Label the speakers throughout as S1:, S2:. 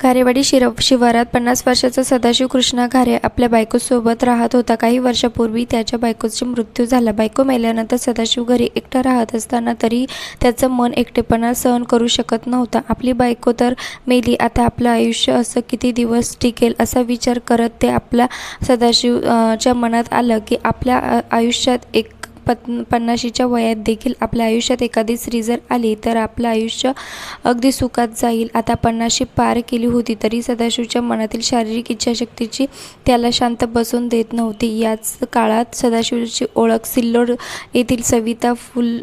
S1: घारेवाडी शिरव शिवारात पन्नास वर्षाचा सदाशिव कृष्णा घारे आपल्या बायकोसोबत राहत होता. काही वर्षापूर्वी त्याच्या बायकोचा मृत्यू झाला. बायको मेल्यानंतर सदाशिव घरी एकटा राहत असताना तरी त्याचं मन एकटेपणा सहन करू शकत नव्हता. आपली बायको तर मेली. आता आपलं आयुष्य असं किती दिवस टिकेल असा विचार करत ते आपल्या सदाशिव च्या मनात आलं की आपल्या आयुष्यात एक पत पन्नाशीच्या वयात देखील आपल्या आयुष्यात एखादी स्त्री जर आली तर आपलं आयुष्य अगदी सुखात जाईल. आता पन्नाशी पार केली होती तरी सदाशिवच्या मनातील शारीरिक इच्छाशक्तीची त्याला शांत बसून देत नव्हती. याच काळात सदाशिवची ओळख सिल्लोड येथील सविता फुल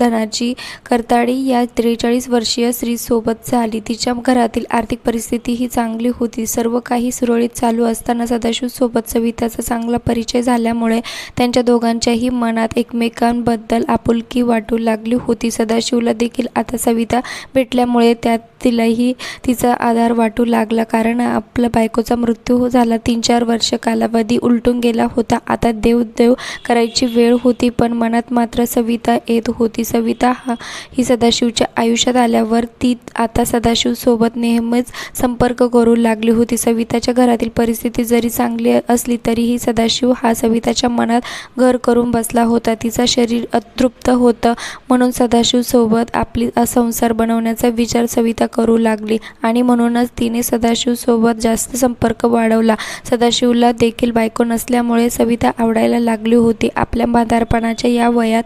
S1: धनाची करताळी या त्रेचाळीस वर्षीय स्त्रीसोबत झाली. तिच्या घरातील आर्थिक परिस्थिती ही चांगली होती. सर्व काही सुरळीत चालू असताना सदाशिवसोबत सविताचा चांगला परिचय झाल्यामुळे त्यांच्या दोघांच्याही मनात एक एकमेकांबद्दल आपुलकी वाटू लागली होती. सदाशिवला देखील आता सविता भेटल्यामुळे त्यात तिलाही तिचा आधार वाटू लागला कारण आपल्या बायकोचा मृत्यू झाला. तीन चार वर्ष कालावधी उलटून गेला होता. आता देव देव करायची वेळ होती पण मनात मात्र सविता येत होती. सविता हा ही सदाशिवच्या आयुष्यात आल्यावर ती आता सदाशिवसोबत नेहमीच संपर्क करू लागली होती. सविताच्या घरातील परिस्थिती जरी चांगली असली तरीही सदाशिव हा सविताच्या मनात घर करून बसला होता. तिचा शरीर अतृप्त होतं म्हणून सदाशिवसोबत आपली संसार बनवण्याचा विचार सविता करू लागली. आणि म्हणूनच तिने सदाशिवसोबत जास्त संपर्क वाढवला. सदाशिवला देखील बायको नसल्यामुळे सविता आवडायला लागली होती. आपल्या बाधारपणाच्या या वयात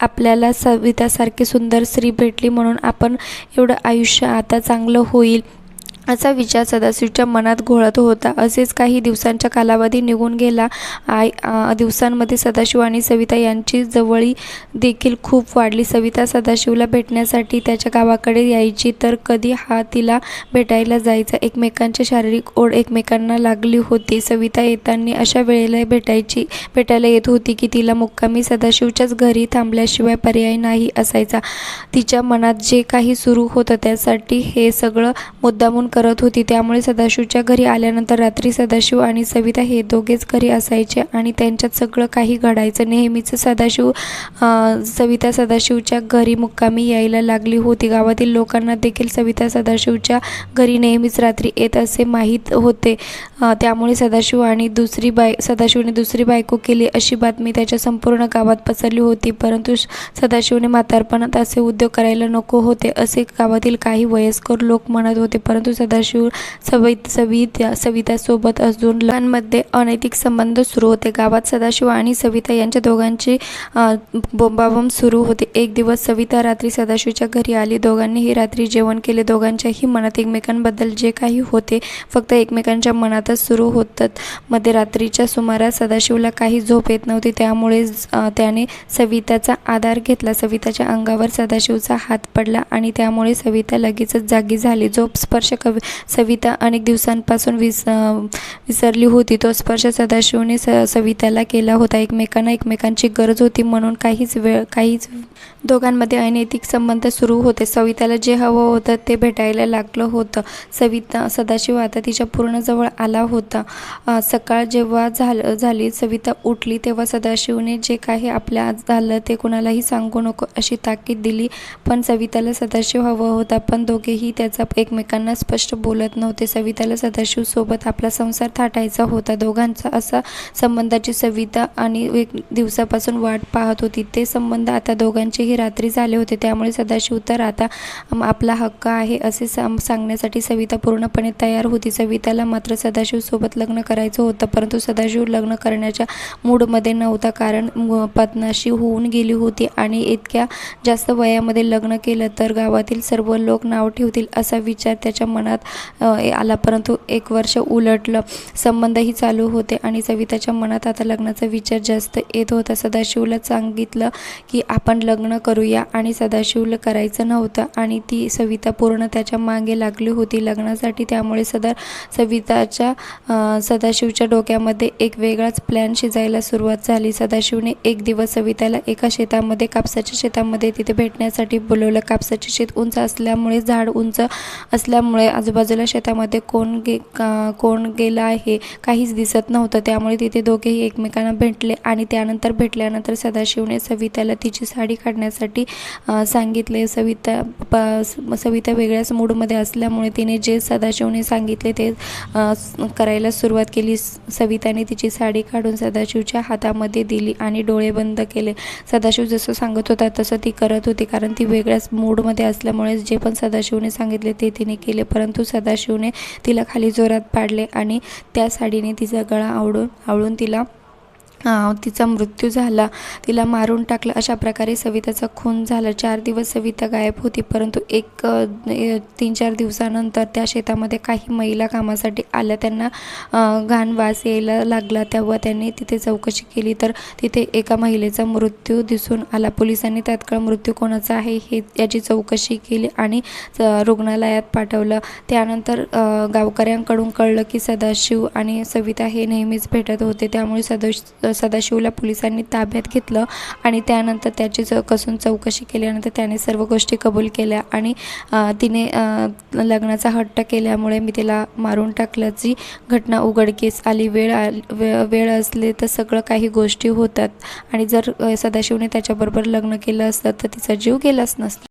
S1: आपल्याला सवितासारखी सुंदर स्त्री भेटली म्हणून आपण एवढं आयुष्य आता चांगलं होईल. असा विचार सदाशिवच्या मनात घोळत होता. असेच काही दिवसांच्या कालावधी निघून गेला आय दिवसांमध्ये सदाशिव आणि सविता यांची जवळी देखील खूप वाढली. सविता सदाशिवला भेटण्यासाठी त्याच्या गावाकडे यायची तर कधी हा तिला भेटायला जायचा. एकमेकांची शारीरिक ओढ एकमेकांना लागली होती. सविता येताना अशा वेळेला भेटायची भेटायला येत होती की तिला मुक्कामी सदाशिवच्याच घरी थांबल्याशिवाय पर्याय नाही असायचा. तिच्या मनात जे काही सुरू होतं त्यासाठी हे सगळं मुद्दामून करत होती. त्यामुळे सदाशिवच्या घरी आल्यानंतर रात्री सदाशिव आणि सविता हे दोघेच घरी असायचे आणि त्यांच्यात सगळं काही घडायचं. नेहमीच सदाशिव सविता सदाशिवच्या घरी मुक्कामी यायला लागली होती. गावातील लोकांना देखील सविता सदाशिवच्या घरी नेहमीच रात्री येत असे माहीत होते. त्यामुळे सदाशिव आणि दुसरी बाय सदाशिवने दुसरी बायको केली अशी बातमी त्याच्या संपूर्ण गावात पसरली होती. परंतु सदाशिवने म्हातारपणात असे उद्योग करायला नको होते असे गावातील काही वयस्कर लोक म्हणत होते. परंतु सदाशिव सवित सविता सवितासोबत अजून लहानमध्ये अनैतिक संबंध सुरू होते. गावात सदाशिव आणि सविता यांच्या दोघांची बोंबाबोंब सुरू होते. एक दिवस सविता रात्री सदाशिवच्या घरी आली. दोघांनीही रात्री जेवण केले. दोघांच्याही मनात एकमेकांबद्दल जे काही होते फक्त एकमेकांच्या मनातच सुरू होतं मध्यरात्रीच्या सुमारास सदाशिवला काही झोप येत नव्हती. त्यामुळे त्याने सविताचा आधार घेतला. सविताच्या अंगावर सदाशिवचा हात पडला आणि त्यामुळे सविता लगेचच जागी झाली. झोप स्पर्श कवी सविता अनेक दिवसांपासून विस विसरली होती. तो स्पर्श सदाशिवने स सविताला केला होता. एकमेकांना एकमेकांची गरज होती म्हणून काहीच वेळ काहीच दोघांमध्ये अनैतिक संबंध सुरू होते. सविताला जे हवं होतं ते भेटायला लागलं होतं. सविता सदाशिव आता तिच्या पूर्ण जवळ आला होता. सकाळ जेव्हा झालं झाली सविता उठली तेव्हा सदाशिवने जे काही आपल्या आज झालं ते कुणालाही सांगू नको अशी ताकीद दिली. पण सविताला सदाशिव हवं होता. पण दोघेही त्याचा एकमेकांना स्पष्ट बोलत नव्हते. सविताला सदाशिवसोबत आपला संसार थाटायचा होता. दोघांचा असा संबंधाची सविता आणि एक दिवसापासून वाट पाहत होती. ते संबंध आता दोघांचेही रात्री झाले होते. त्यामुळे सदाशिव तर आता आपला हक्क आहे असे सांगण्यासाठी सविता पूर्णपणे तयार होती. सविताला मात्र सदाशिवसोबत लग्न करायचं होतं. परंतु सदाशिव लग्न करण्याच्या मूडमध्ये नव्हता कारण म- पत्नाशी होऊन गेली होती आणि इतक्या जास्त वयामध्ये लग्न केलं तर गावातील सर्व लोक नाव ठेवतील असा विचार त्याच्या मनात अ, आला परंतु एक वर्ष उलटलं. संबंधही चालू होते आणि सविताच्या मनात आता लग्नाचा विचार जास्त येत होता. सदाशिवला सांगितलं की आपण लग्न करूया. आणि सदाशिवला करायचं नव्हतं आणि ती सविता पूर्ण त्याच्यामागे लागली होती. लग्नासाठी त्यामुळे सदा सविताच्या सदाशिवच्या डोक्यामध्ये एक वेगळाच प्लॅन शिजायला सुरुवात झाली. सदाशिवने एक दिवस सविताला एका शेतामध्ये कापसाच्या शेतामध्ये तिथे भेटण्यासाठी बोलवलं. कापसाचे शेत उंच असल्यामुळे झाड उंच असल्यामुळे आजूबाजूला शेतामध्ये कोण गे का- कोण गेला आहे काहीच दिसत नव्हतं. त्यामुळे तिथे दोघेही एकमेकांना भेटले आणि त्यानंतर भेटल्यानंतर सदाशिवने सविताला तिची साडी काढण्यासाठी सांगितले. सविता प सविता वेगळ्याच मूडमध्ये असल्यामुळे तिने जे सदाशिवने सांगितले ते करायला सुरुवात केली. स- सविताने तिची साडी काढून सदाशिवच्या हातामध्ये दिली आणि डोळे बंद केले. सदाशिव जसं सांगत होता तसं ती करत होती कारण ती वेगळ्याच मूडमध्ये असल्यामुळे जे पण सदाशिवने सांगितले ते तिने केले. परत परंतु सदाशिवने तिला खाली जोरात पाडले आणि त्या साडीने तिचा गळा आवडून आवळून तिला तिचा मृत्यू झाला. तिला मारून टाकलं. अशा प्रकारे सविताचा खून झाला. चार दिवस सविता गायब होती परंतु एक तीन चार दिवसानंतर त्या शेतामध्ये काही महिला कामासाठी आल्या. त्यांना घाण वास यायला लागला. तेव्हा त्यांनी तिथे चौकशी केली तर तिथे एका महिलेचा मृत्यू दिसून आला. पोलिसांनी तात्काळ मृत्यू कोणाचा आहे हे याची चौकशी केली आणि रुग्णालयात पाठवलं. त्यानंतर गावकऱ्यांकडून कळलं की सदाशिव आणि सविता हे नेहमीच भेटत होते. त्यामुळे सदाश सदाशिवला पोलिसांनी ताब्यात घेतलं आणि त्यानंतर त्याची च कसून चौकशी केल्यानंतर त्याने सर्व गोष्टी कबूल केल्या आणि तिने लग्नाचा हट्ट केल्यामुळे मी तिला मारून टाकल्याची घटना उघडकीस आली. वेळ वे वेळ असले तर सगळं काही गोष्टी होतात आणि जर सदाशिवने त्याच्याबरोबर लग्न केलं असतं तर तिचा जीव गेलाच नसता.